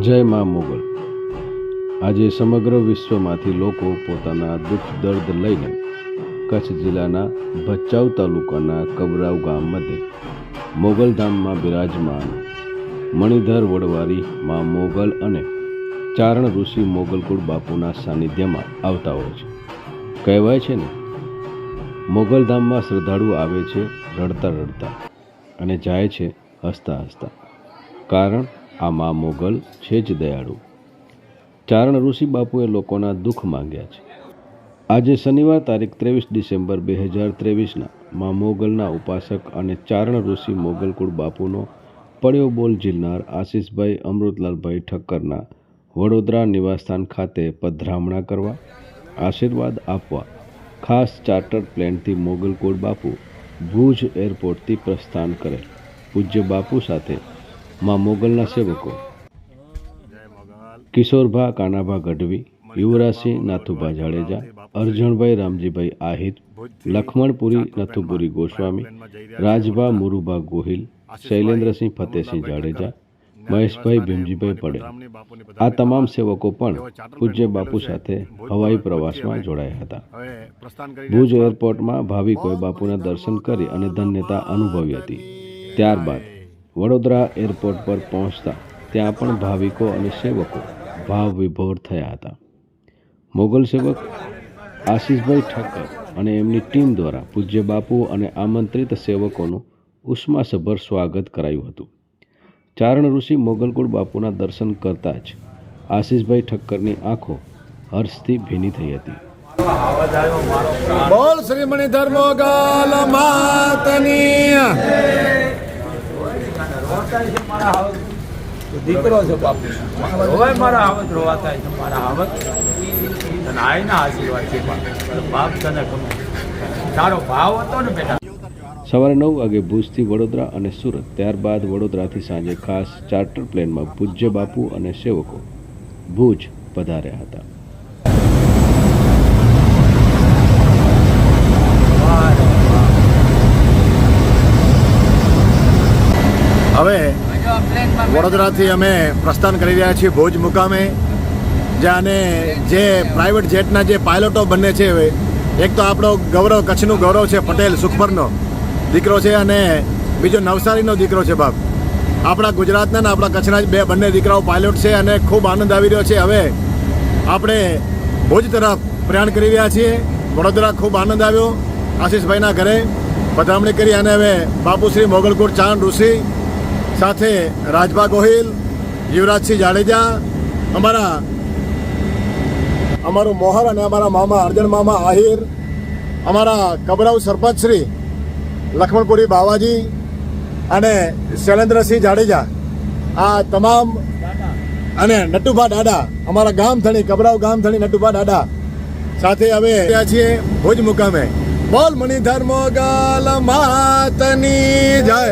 જય મા મોગલ. આજે સમગ્ર વિશ્વમાંથી લોકો પોતાના દુઃખ દર્દ લઈને કચ્છ જિલ્લાના ભચાઉ તાલુકાના કબરાવ ગામ મધ્યે મોગલધામમાં બિરાજમાન મણિધર વડવારી મા મોગલ અને ચારણ ઋષિ મોગલકુળ બાપુના સાનિધ્યમાં આવતા હોય છે. કહેવાય છે ને મોગલધામમાં શ્રદ્ધાળુ આવે છે રડતા રડતા અને જાય છે હસતા હસતા. કારણ આ મા મોગલ છે જ દયાળુ. ચારણ ઋષિ બાપુએ લોકોના દુઃખ માંગ્યા છે. આજે શનિવાર તારીખ ત્રેવીસ ડિસેમ્બર બે હજાર ત્રેવીસના મા મોગલના ઉપાસક અને ચારણ ઋષિ મોગલકુળ બાપુનો પડ્યો બોલ ઝીલનાર આશીષભાઈ અમૃતલાલભાઈ ઠક્કરના વડોદરા નિવાસસ્થાન ખાતે પધરામણા કરવા, આશીર્વાદ આપવા, ખાસ ચાર્ટર પ્લેનથી મોગલકુળ બાપુ ભુજ એરપોર્ટથી પ્રસ્થાન કરેલ પૂજ્ય બાપુ સાથે મા મોગલના સેવકો. કિશોરભા, કાનાભા ગઢવી, યુવરાજસિંહ, નાથુભા જાડેજા અર્જણભાઈ રામજીભાઈ આહિર, લખમણપુરી નથુપુરી ગોસ્વામી, રાજભા મુરુભા ગોહિલ, શૈલેન્દ્રસિંહ ફતેહસિંહ જાડેજા, મહેશભાઈ ભીમજીભાઈ પટેલ. આ તમામ સેવકો પણ પૂજ્ય બાપુ સાથે હવાઈ પ્રવાસમાં જોડાયા હતા. ભુજ એરપોર્ટમાં ભાવિકોએ બાપુના દર્શન કરી અને ધન્યતા અનુભવી હતી. ત્યારબાદ વડોદરા એરપોર્ટ પર પહોંચતા ત્યાં પણ ભાવિકો અને સેવકો ભાવ વિભોર થયા હતા. મોગલ સેવક આશીષભાઈ ઠક્કર અને એમની ટીમ દ્વારા પૂજ્ય બાપુ અને આમંત્રિત સેવકોનું ઉષ્માસભર સ્વાગત કરાયું હતું. ચારણ ઋષિ મોગલકુળ બાપુના દર્શન કરતા જ આશીષભાઈ ઠક્કરની આંખો હર્ષથી ભીની થઈ હતી. બોલ શ્રી મણિધર મોગલ માતની. દીકરો છે બાપુ. રોવાય મારા આવત રોવાતા છે, મારા આવત તને આઈના આશીર્વાદ છે. બાપ તને ગમે. તારો ભાવ હતો ને બેટા? સવારે નવ વાગે ભુજથી વડોદરા અને સુરત, ત્યારબાદ વડોદરાથી સાંજે ખાસ ચાર્ટર પ્લેનમાં પૂજ્ય બાપુ અને સેવકો ભુજ પધાર્યા હતા. હવે વડોદરાથી અમે પ્રસ્થાન કરી રહ્યા છીએ ભુજ મુકામે, જ્યાં જે પ્રાઇવેટ જેટના જે પાયલોટો બંને છે, એક તો આપણો ગૌરવ, કચ્છનું ગૌરવ છે પટેલ સુખપરનો દીકરો છે અને બીજો નવસારીનો દીકરો છે બાપ. આપણા ગુજરાતના ને આપણા કચ્છના જ બે બંને દીકરાઓ પાયલોટ છે અને ખૂબ આનંદ આવી રહ્યો છે. હવે આપણે ભુજ તરફ પ્રયાણ કરી રહ્યા છીએ. વડોદરા ખૂબ આનંદ આવ્યો. આશીષભાઈના ઘરે પધરામણી કરી અને હવે બાપુશ્રી મોગલકોટ ચાંદ ઋષિ સાથે રાજભા ગોહિલ, યુવરાજસિંહ જાડેજા, અમારા અમારું મોહર અને અમારા મામા અર્જણ મામા આહિર, અમારા કબરાઉ સરપંચ શ્રી લક્ષ્મણપુરી બાવાજી અને શૈલેન્દ્રસિંહ જાડેજા, આ તમામ અને નટુભા દાદા અમારા ગામ ધણી કબરાઉ ગામ ધણી નટુભા દાદા સાથે હવે રહ્યા છીએ ભુજ મુકામે. બોલ મણિધર ગાલ માતની જય.